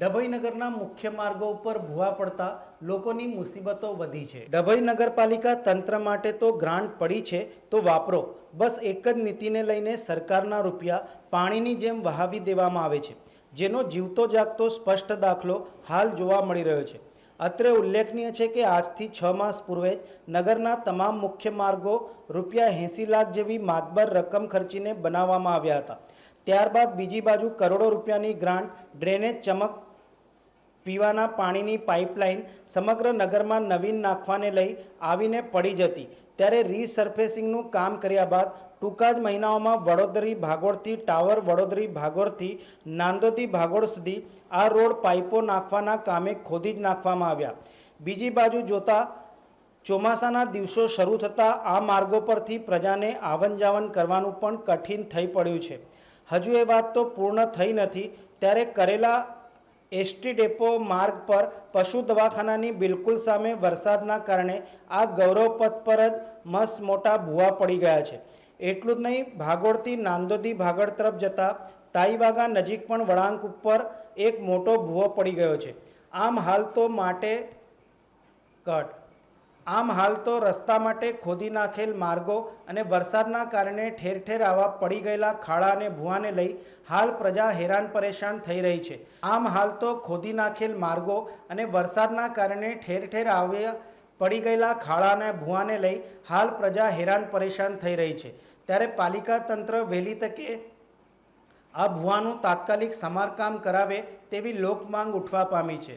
ડભોઈ નગરના મુખ્ય માર્ગો ઉપર ભૂવા પડતા લોકોની મુસીબતો વધી છે. ડભોઈ નગરપાલિકા તંત્ર માટે તો ગ્રાન્ટ પડી છે, તો વાપરો. બસ એક જ નીતિને લઈને સરકારના રૂપિયા પાણીની જેમ વહાવી દેવામાં આવે છે. જેનો જીવતો જાગતો સ્પષ્ટ દાખલો હાલ જોવા મળી રહ્યો છે. અત્રે ઉલ્લેખનીય છે કે આજથી છ માસ પૂર્વે નગરના તમામ મુખ્ય માર્ગો રૂપિયા એંસી લાખ જેવી માતબર રકમ ખર્ચીને બનાવવામાં આવ્યા હતા. ત્યારબાદ બીજી બાજુ કરોડો રૂપિયાની ગ્રાન્ટ ડ્રેનેજ ચમક પીવાના પાણીની પાઇપલાઇન સમગ્ર નગરમાં નવીન નાખવાને લઈ આવીને પડી જતી. ત્યારે રીસર્ફેસિંગનું કામ કર્યા બાદ ટૂંકા જ મહિનાઓમાં વડોદરી ભાગોળથી ટાવર, વડોદરી ભાગોળથી નાંદોદી ભાગોળ સુધી આ રોડ પાઇપો નાખવાના કામે ખોદી જ નાખવામાં આવ્યા. બીજી બાજુ જોતા ચોમાસાના દિવસો શરૂ થતાં આ માર્ગો પરથી પ્રજાને આવન જાવન કરવાનું પણ કઠિન થઈ પડ્યું છે. હજુ એ વાત તો પૂર્ણ થઈ નથી. ત્યારે કરેલા એસટી ડેપો માર્ગ પર પશુ દવાખાનાની બિલકુલ સામે વરસાદના કારણે આ ગૌરવ પથ પર જ મસ્ત મોટા ભૂવા પડી ગયા છે. એટલું જ નહીં, ભાગોળથી નાંદોદી ભાગળ તરફ જતા તાઈવાગા નજીક પણ વળાંક ઉપર એક મોટો ભૂવો પડી ગયો છે. આમ હાલ તો માટે કટ. આમ હાલ તો રસ્તા માટે ખોદી નાખેલ માર્ગો અને વરસાદના કારણે ઠેર ઠેર આવા પડી ગયેલા ખાડા અને ભૂવાને લઈ હાલ પ્રજા હેરાન પરેશાન થઈ રહી છે. આમ હાલ તો ખોદી નાખેલ માર્ગો અને વરસાદના કારણે ઠેર ઠેર આવ્યા પડી ગયેલા ખાડા અને ભૂવાને લઈ હાલ પ્રજા હેરાન પરેશાન થઈ રહી છે. ત્યારે પાલિકા તંત્ર વહેલી તકે આ ભૂવાનું તાત્કાલિક સમારકામ કરાવે તેવી લોકમાંગ ઉઠવા પામી છે.